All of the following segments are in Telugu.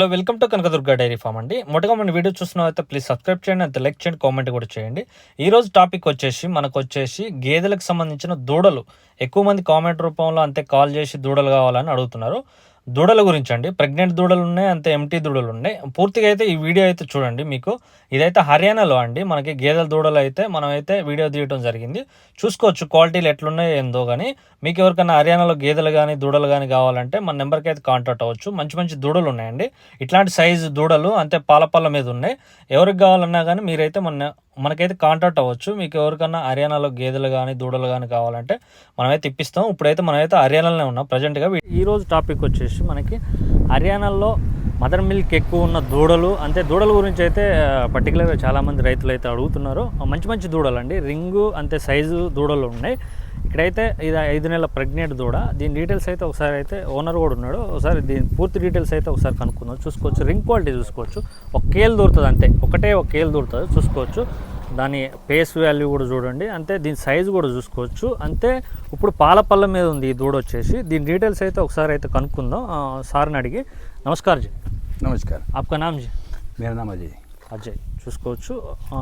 Hello welcome to Kanakadurga dairy farm అండి. మొదటగా మన వీడియో చూస్తున్న అయితే ప్లీజ్ సబ్స్క్రైబ్ చేయండి అంత లైక్ చేయండి కామెంట్ కూడా చేయండి. ఈ రోజు టాపిక్ వచ్చేసి మనకు వచ్చేసి గేదెలకు సంబంధించిన దూడలు. ఎక్కువ మంది కామెంట్ రూపంలో అంతే కాల్ చేసి దూడలు కావాలని అడుగుతున్నారు. దూడల గురించి అండి ప్రెగ్నెంట్ దూడలు ఉన్నాయి అంతే ఎంటీ దూడలు ఉన్నాయి పూర్తిగా అయితే ఈ వీడియో అయితే చూడండి మీకు. ఇదైతే హర్యానాలో అండి. మనకి గేదెల దూడలు అయితే మనం అయితే వీడియో తీయడం జరిగింది. చూసుకోవచ్చు క్వాలిటీలు ఎట్లున్నాయో ఏందో కానీ మీకు ఎవరికైనా హర్యానాలో గేదెలు కానీ దూడలు కానీ కావాలంటే మన నెంబర్కి అయితే కాంటాక్ట్ అవ్వచ్చు. మంచి మంచి దూడలు ఉన్నాయండి ఇట్లాంటి సైజు దూడలు అంతే పాలపల్ల మీద ఉన్నాయి. ఎవరికి కావాలన్నా కానీ మీరైతే మన మనకైతే కాంటాక్ట్ అవ్వచ్చు. మీకు ఎవరికన్నా హర్యానాలో గేదెలు కానీ దూడలు కానీ కావాలంటే మనమైతే ఇప్పిస్తాం. ఇప్పుడైతే మనమైతే హర్యానాలోనే ఉన్నాం. ప్రజెంట్గా ఈ రోజు టాపిక్ వచ్చేసి మనకి హర్యానాలో మదర్ మిల్క్ ఎక్కువ ఉన్న దూడలు అంతే దూడల గురించి అయితే పర్టికులర్గా చాలామంది రైతులు అయితే అడుగుతున్నారు. మంచి మంచి దూడలు అండి రింగు అంతే సైజు దూడలు ఉన్నాయి. ఇక్కడైతే ఇది ఐదు నెలల ప్రెగ్నెంట్ దూడ దీని డీటెయిల్స్ అయితే ఒకసారి అయితే ఓనర్ కూడా ఉన్నాడు ఒకసారి దీని పూర్తి డీటెయిల్స్ అయితే ఒకసారి కనుక్కుందాం చూసుకోవచ్చు రింగ్ క్వాలిటీ చూసుకోవచ్చు ఒక కేల్ దూరుతుంది అంతే ఒకటే ఒక కేల్ దూరుతుంది చూసుకోవచ్చు దాని పేస్ వాల్యూ కూడా చూడండి అంతే దీని సైజు కూడా చూసుకోవచ్చు అంతే ఇప్పుడు పాల పళ్ళ మీద ఉంది ఈ దూడ వచ్చేసి దీని డీటెయిల్స్ అయితే ఒకసారి అయితే కనుక్కుందాం ఆ, సార్ని అడిగి నమస్కారం జీ नमस्कार आपका नाम जी मेरा नाम अजय अजय చూసుకోవచ్చు ఆ,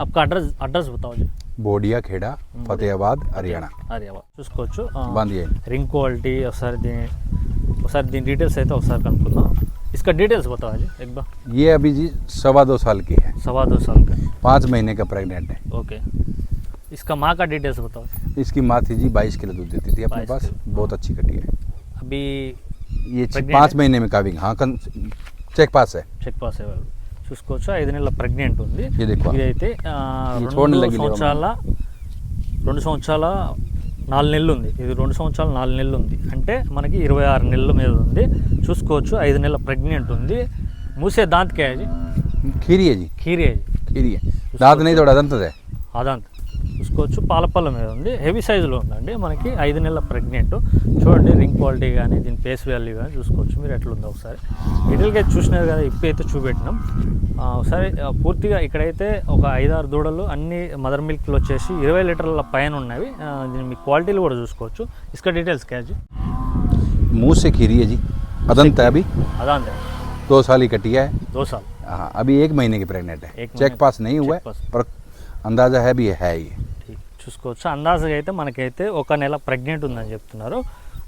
आपका అడ్రస్ అడ్రస్ बताओ जी बोडिया खेड़ा फतेहाबाद हरियाणा అరే వా. చూసుకోవచ్చు ఆ, बांधिए రింగ్ క్వాలిటీ ఒకసారి దీని ఒకసారి దీని డీటెయిల్స్ అయితే ఒకసారి కనుక్కుందాం इसका डिटेल्स बताओ जी एक बार ये अभी जी सवा दो साल की है सवा दो साल का पाँच महीने का प्रेग्नेंट है ओके इसका माँ का डिटेल्स बताओ इसकी माँ थी जी बाईस किलो दूध देती थी अपने 22 पास किलो। बहुत अच्छी कटी है अभी ये Pregnant पाँच है? महीने में काविंग हाँ कन चेक पास है చెక్ పాస్ అయ్యేవాళ్ళు చూసుకోవచ్చు? ఐదు నెలల ప్రెగ్నెంట్ ఉంది. ఇదైతే రెండు సంవత్సరాల రెండు సంవత్సరాల నాలుగు నెలలు ఉంది. ఇది రెండు సంవత్సరాలు నాలుగు నెలలు ఉంది. అంటే మనకి ఇరవై ఆరు నెలల మీద ఉంది. చూసుకోవచ్చు ఐదు నెలల ప్రెగ్నెంట్ ఉంది. మూసే దాంతకే అది? కీరియే జీ కీరియ. దాంతనే తోడు అదంతదే. అదంత. చూసుకోవచ్చు పాలపల్ల మీద ఉంది హెవీ సైజులో ఉందండి మనకి ఐదు నెలల ప్రెగ్నెంట్ చూడండి రింగ్ క్వాలిటీ కానీ దీని ఫేస్ వాల్యూ కానీ చూసుకోవచ్చు మీరు ఎట్లుందో ఒకసారి డీటెయిల్గా చూసినారు కదా ఇప్పు అయితే చూపెట్టినాం ఆ, ఒకసారి ఆ, పూర్తిగా ఇక్కడైతే ఒక ఐదారు దూడలు అన్ని మదర్ మిల్క్లు వచ్చేసి ఇరవై లీటర్ల పైన ఉన్నవి ఆ, దీని మీ క్వాలిటీలు కూడా చూసుకోవచ్చు ఇసుక డీటెయిల్స్ క్యాచ్ मुंह से खीरी है जी अदंत है अभी అదాంతే दो साल ही कटी है దోసాలు हाँ अभी एक महीने की प्रेग्नेंट है एक चेक महीने- पास नहीं हुआ check pass। है पर अंदाजा है भी है ये ఠీక్. చూసుకోవచ్చు అందాజుగా అయితే మనకైతే ఒక నెల ప్రెగ్నెంట్ ఉందని చెప్తున్నారు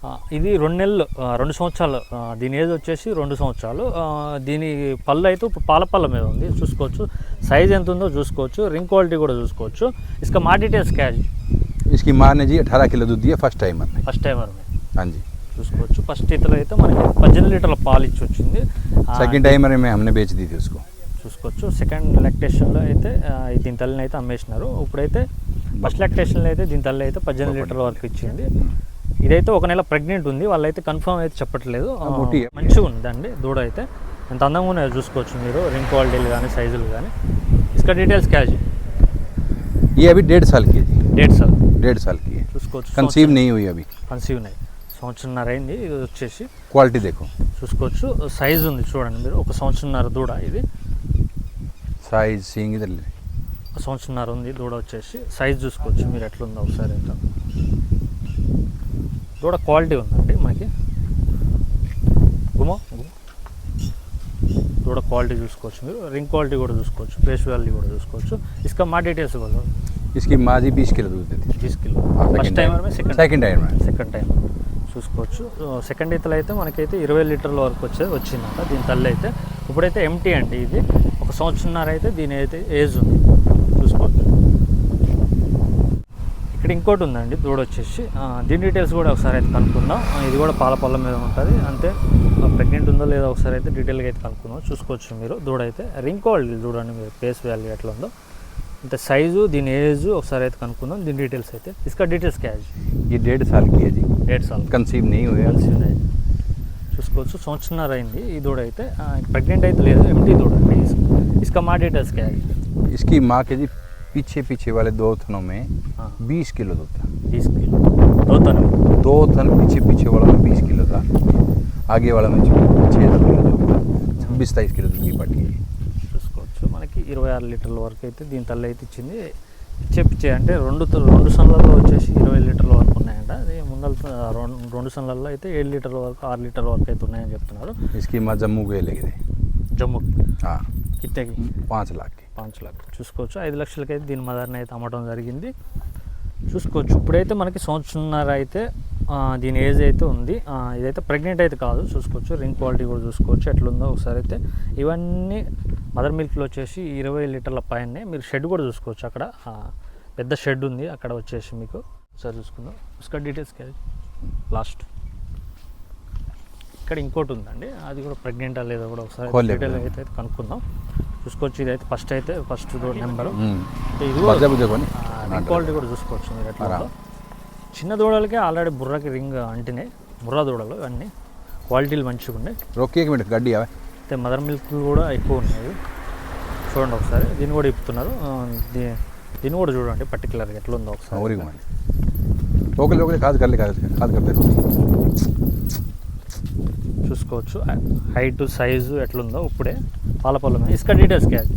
ఆ, ఇది రెండు నెలలు ఆ, రెండు సంవత్సరాలు ఆ, దీని ఏజ్ వచ్చేసి రెండు సంవత్సరాలు ఆ, దీని పళ్ళు అయితే ఇప్పుడు పాల పళ్ళ మీద ఉంది చూసుకోవచ్చు సైజ్ ఎంత ఉందో చూసుకోవచ్చు రింగ్ క్వాలిటీ కూడా చూసుకోవచ్చు ఇసుక మా డీటెయిల్స్ క్యాచ్ इसकी माँ ने जी अठारह किलो दूध दिया फर्स्ट टाइमर में ఫస్ట్ టైమర్ हाँ जी చూసుకోవచ్చు ఫస్ట్ ఇతలో అయితే మనకి పద్దెనిమిది లీటర్ల పాలు ఇచ్చి వచ్చింది ఆ, सेकंड टाइमर में हमने बेच दी थी उसको చూసుకోవచ్చు సెకండ్ లాక్టేషన్లో అయితే ఆ, ఈ దీని తల్లిని అయితే అమ్మేసినారు ఇప్పుడైతే ఫస్ట్ లాక్టేషన్లో అయితే దీని తల్లి అయితే పద్దెనిమిది లీటర్ల వరకు ఇచ్చింది ఇదైతే ఒక నెల ప్రెగ్నెంట్ ఉంది వాళ్ళైతే కన్ఫర్మ్ అయితే చెప్పట్లేదు ఆ, ఆ, బుట్టి. మంచిగా ఉందండి దూడ అయితే ఎంత అందంగా ఉన్నాయో చూసుకోవచ్చు మీరు రింగ్ క్వాలిటీలు కానీ సైజులు కానీ ఇసుక డీటెయిల్స్ క్యాచ్ ये अभी डेढ़ साल की है जी డేట్ సార్ डेढ़ साल की है చూసుకోవచ్చు कंसीव नहीं हुई अभी కన్సీవ్ ఉన్నాయి సంవత్సరంన్నర అయింది ఇది వచ్చేసి क्वालिटी देखो చూసుకోవచ్చు సైజ్ ఉంది చూడండి మీరు ఒక సంవత్సరంన్నర దూడ ఇది साइज सींग इधर ले ఒక సంవత్సరంన్నర ఉంది దూడ వచ్చేసి సైజ్ చూసుకోవచ్చు మీరు ఎట్లుందో ఒకసారి అయితే దూడ క్వాలిటీ ఉందండి మనకి గుమో గుమో. దూడ క్వాలిటీ చూసుకోవచ్చు మీరు రింగ్ క్వాలిటీ కూడా చూసుకోవచ్చు ఫేస్ వాల్యూ కూడా చూసుకోవచ్చు ఇసుక మా డీటెయిల్స్ కూడా इसकी माँ जी बीस किलो दूध देती है తీసుకెళ్ళి हाँ, first second time time. Second Second time में। సెకండ్ టైం చూసుకోవచ్చు సెకండ్ ఈతలు అయితే మనకైతే ఇరవై లీటర్ల వరకు వచ్చే వచ్చిందంట దీని తల్లి అయితే ఇప్పుడైతే ఎంటీ అండి ఇది ఒక సంవత్సరంన్నర అయితే దీని అయితే ఏజ్ ఉంది ఇక్కడ ఇంకోటి ఉందండి దూడ వచ్చేసి దీని డీటెయిల్స్ కూడా ఒకసారి అయితే కనుక్కుందాం. ఇది కూడా పాల పొలం మీద ఉంటుంది. అంతే. ప్రెగ్నెంట్ ఉందో లేదో ఒకసారి అయితే డీటెయిల్గా అయితే కనుక్కుందాం. చూసుకోవచ్చు మీరు. దూడ అయితే రింకోల్డ్ చూడండి మీరు ఫేస్ వాల్యూ ఎట్లా ఉందో. అంటే సైజు దీని ఏజ్ ఒకసారి అయితే కనుక్కుందాం. దీని డీటెయిల్స్ అయితే. ఇసుక డీటెయిల్స్ క్యాజ్ ఈ date sir KG. Date sir conceive నీ కన్సీవ్ చూసుకోవచ్చు. సంవత్సరం అయింది ఈ దూడ అయితే. ప్రెగ్నెంట్ అయితే లేదు ఎంటీ దూడ. ఇసుక మా డీటెయిల్స్ క్యాజ్ ఇసుకి మాకేజీ पीछे पीछे वाले दो थनों में हाँ। बीस किलो दूध था తీసుకెళ్ళి దోతాను दो थन पीछे पीछे वाला में बीस किलो था आगे वाला में छः किलो जो था छब्बीस तेईस किलो दूध की पार्टी है చూసుకోవచ్చు మనకి ఇరవై ఆరు లీటర్ల వరకు అయితే దీని తల్లి అయితే ఇచ్చింది పిచ్చే పిచ్చే అంటే రెండు త- రెండు సన్లలో వచ్చేసి ఇరవై లీటర్ల వరకు ఉన్నాయంట అది ముందల రెండు రెండు సన్లలో అయితే ఏడు లీటర్ల వరకు ఆరు లీటర్ల వరకు అయితే ఉన్నాయని చెప్తున్నారు इसकी माँ जम्मू के लगी थी జమ్మూ हाँ కిత్తేకి पाँच लाख की పాంచ్ లాక్ చూసుకోవచ్చు. ఐదు లక్షలకైతే దీని మదర్ని అయితే అమ్మటం జరిగింది. చూసుకోవచ్చు. ఇప్పుడైతే మనకి సంవత్సరంన్నర అయితే దీని ఏజ్ అయితే ఉంది. ఇదైతే ప్రెగ్నెంట్ అయితే కాదు. చూసుకోవచ్చు. రింగ్ క్వాలిటీ కూడా చూసుకోవచ్చు. ఎట్లుందో ఒకసారి అయితే. ఇవన్నీ మదర్ మిల్క్లో వచ్చేసి ఇరవై లీటర్ల పైనే. మీరు షెడ్ కూడా చూసుకోవచ్చు అక్కడ. పెద్ద షెడ్ ఉంది. అక్కడ వచ్చేసి మీకు ఒకసారి చూసుకుందాం. ఇసుక డీటెయిల్స్ లాస్ట్. ఇక్కడ ఇంకోటి ఉందండి. అది కూడా ప్రెగ్నెంటా లేదో కూడా ఒకసారి డీటెయిల్ అయితే కనుక్కుందాం. చూసుకోవచ్చు. ఇది అయితే ఫస్ట్ అయితే ఫస్ట్ రోడ్ నెంబర్ ఇది క్వాలిటీ కూడా చూసుకోవచ్చు మీరు ఎట్లా చిన్న దూడలకే ఆల్రెడీ బుర్రకి రింగ్ అంటినాయి. బుర్రా దూడలు అన్నీ. క్వాలిటీలు మంచిగా ఉన్నాయి. గడ్డి అయితే మదర్ మిల్క్ కూడా ఎక్కువ ఉన్నాయి. చూడండి ఒకసారి. దీన్ని కూడా ఇప్పుతున్నారు. దీన్ని కూడా చూడండి పర్టికులర్గా ఎట్లా ఉందో ఒకసారి. కాదు కాదు కాదు చూసుకోవచ్చు. హైట్ సైజు ఎట్లుందో ఇప్పుడే. పాల పొలం ఇసుక డీటెయిల్స్ క్యాచ్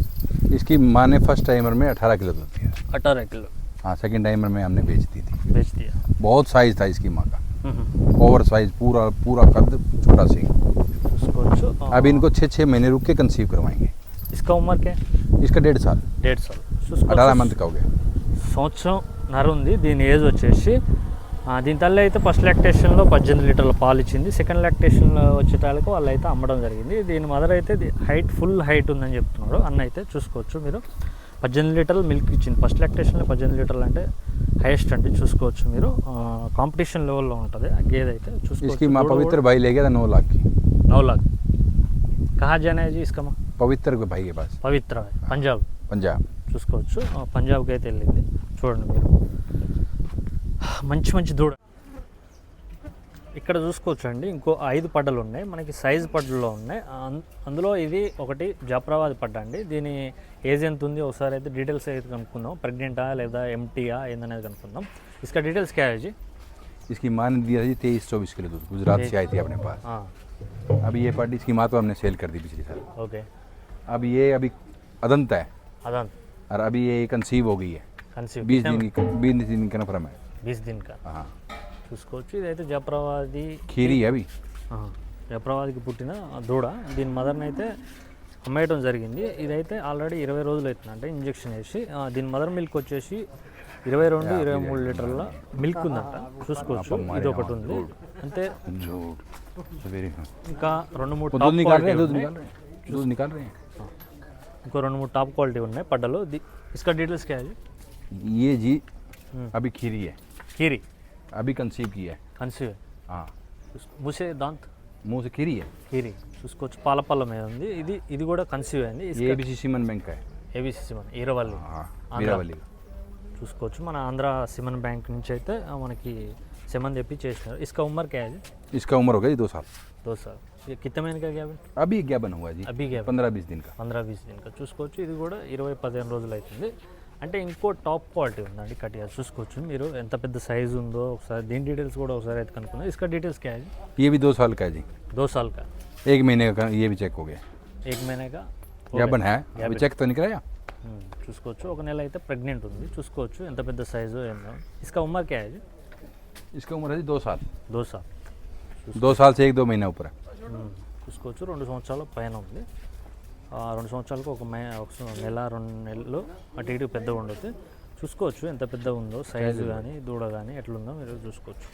इसकी माँ ने फर्स्ट टाइमर में अठारह किलो दूध दिया अठारह किलो हाँ सेकंड टाइमर में हमने बेच दी थी बेच दिया बहुत साइज था इसकी माँ का हम्म, ओवर साइज पूरा पूरा कद छोटा सिंह చూసుకోవచ్చు ఆ, अब इनको छः छः महीने रुक के कंसीव करवाएंगे इसका उम्र क्या है इसका डेढ़ साल డేట్ సార్ अठारह मंथ का हो गया సంవత్సరం నర ఉంది దీని ఏజ్ వచ్చేసి ఆ, దీని తల్లి అయితే ఫస్ట్ లాక్టేషన్లో పద్దెనిమిది లీటర్ల పాలు ఇచ్చింది. సెకండ్ లాక్టేషన్లో వచ్చేటాలకు వాళ్ళు అయితే అమ్మడం జరిగింది. దీని మదర్ అయితే హైట్ ఫుల్ హైట్ ఉందని చెప్తున్నాడు. అన్న అయితే చూసుకోవచ్చు మీరు. పద్దెనిమిది లీటర్లు మిల్క్ ఇచ్చింది. ఫస్ట్ లాక్టేషన్లో పద్దెనిమిది లీటర్లు అంటే హైయెస్ట్ అండి చూసుకోవచ్చు మీరు. కాంపిటీషన్ లెవెల్లో ఉంటుంది. ఆ గేదె అయితే చూసుకోవచ్చు. మా పవిత్ర భాయి లేగే నో లాక్ నో లాక్. కహా జానా జీ ఇస్కమా పవిత్ర పవిత్ర పంజాబ్. పంజాబ్. చూసుకోవచ్చు. పంజాబ్కి అయితే వెళ్ళింది. చూడండి మీరు. మంచి మంచి దూడ ఇక్కడ చూసుకోవచ్చు అండి ఇంకో ఐదు పడ్డలు ఉన్నాయి మనకి సైజు పడ్డలో ఉన్నాయి అం- అందులో ఇది ఒకటి జాఫరాబాద్ పడ్డ అండి దీని ఏజ్ ఎంత ఉంది ఒకసారి అయితే డీటెయిల్స్ అయితే కనుక్కుందాం ప్రెగ్నెంటా లేదా ఎంటీయా ఏందనేది కనుక్కుందాం ఇసుక డీటెయిల్స్ క్యా है जी इसकी माँ ने दिया था जी तेईस चौबीस किलो दूध गुजरात से आई थी अपने पास हाँ अभी ये पार्टी इसकी माँ तो हमने सेल कर दी पिछले साल ओके अब ये अभी अदंत है अदंत और अभी ये कंसीव हो गई है कंसीव बीस दिन की बीस दिन की कन्फर्म है బీస్ दिन చూసుకోవచ్చు. ఇదైతే జప్రవాది కీరి అవి? జప్రవాదికి పుట్టిన దూడ. దీని మదర్ని అయితే అమ్మేయడం జరిగింది. ఇదైతే ఆల్రెడీ ఇరవై రోజులు అవుతుంది అంటే ఇంజెక్షన్ వేసి దీని మదర్ మిల్క్ వచ్చేసి ఇరవై రెండు ఇరవై మూడు లీటర్ల మిల్క్ ఉందంట. చూసుకోవచ్చు. ఇది ఒకటి ఉంది. అంటే ఇంకా రెండు మూడు ఇంకో రెండు మూడు టాప్ క్వాలిటీ ఉన్నాయి. పడ్డలు. ఇసుక డీటెయిల్స్ కాదు ఏజీ అభి जी खीरी अभी कंसीव की है కన్సీవ్ हाँ ముసే దాంత్ मुंह से खीरी है కీరీ చూసుకోవచ్చు పాలపల్ల మీద ఉంది ఇది ఇది కూడా కన్సీవ్ అయింది ये भी सीमन बैंक का है ఏబిసిసి మన ఈరవల్లి हाँ आंध्रा। वीरावली का చూసుకోవచ్చు మన ఆంధ్ర సిమన్ బ్యాంక్ నుంచి అయితే ఆ, మనకి సిమన్ తెప్పి చేసినారు ఇసుక ఉమ్మర్ క్యా है जी? इसका उम्र हो गई दो साल दो साल ये कितने महीने का गया है अभी क्या बना हुआ है जी अभी गया पंद्रह बीस दिन का పంద్రా బీస్ దినక చూసుకోవచ్చు ఇది కూడా ఇరవై పదిహేను రోజులు అవుతుంది అంటే ఇంకో టాప్ క్వాలిటీ ఉందండి కటియా చూసుకోవచ్చు మీరు ఎంత పెద్ద సైజు ఉందో ఒకసారి దీని డీటెయిల్స్ కూడా ఒకసారి అయితే కనుక్కున్నాం ఇసుక డీటెయిల్స్ క్యా है जी? ये भी दो साल का है जी दो साल का एक महीने का ये भी चेक हो गया एक महीने का हो ज्ञापन गया। है अभी चेक तो नहीं कराया ఉమ్, చూసుకోవచ్చు ఒక నెల అయితే ప్రెగ్నెంట్ ఉంది చూసుకోవచ్చు ఎంత పెద్ద సైజు ఏందో ఇసుక ఉమ్మర్ క్యా है जी? इसका उम्र है जी दो साल दो साल दो साल से एक दो महीना ऊपर है ఉమ్, చూసుకోవచ్చు రెండు సంవత్సరాల పైన ఉంది ఆ, రెండు సంవత్సరాలకు ఒక మే ఒక నెల రెండు నెలలు అటు ఇటు పెద్దగా ఉండొచ్చు చూసుకోవచ్చు ఎంత పెద్దగా ఉందో సైజు కానీ దూడ కానీ ఎట్లుందో మీరు చూసుకోవచ్చు.